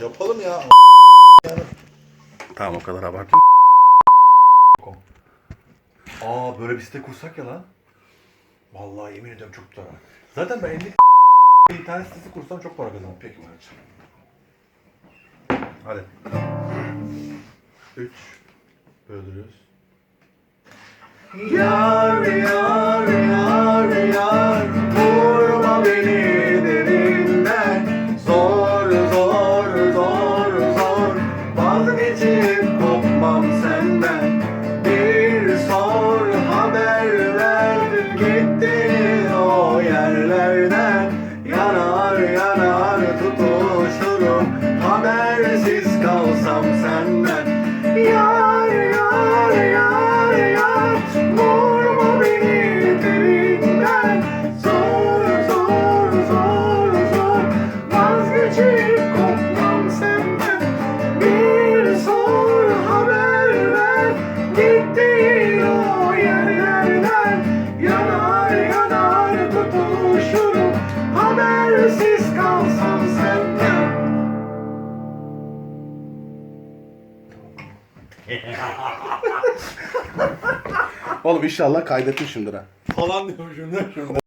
Yapalım ya. Tamam o kadar abartma. Aa böyle bir site kursak ya lan. Vallahi yemin ediyorum çok para. Zaten ben 50 internet sitesi kursam çok para kazanırım. Peki Muratcığım. Hadi. 3 Böldürüyoruz. Yar yar Yanar tutuşurum. Habersiz kalsam senden. Yar yar yar yar Vurma beni derinden. Zor zor zor zor Vazgeçip kopmam senden. Bir sor haber ver Gittiğin o yerlerden. Yanar yanar tutuşurum Habersiz Oğlum inşallah kaydetmişimdir ha. Falan diyormuşum ne şurada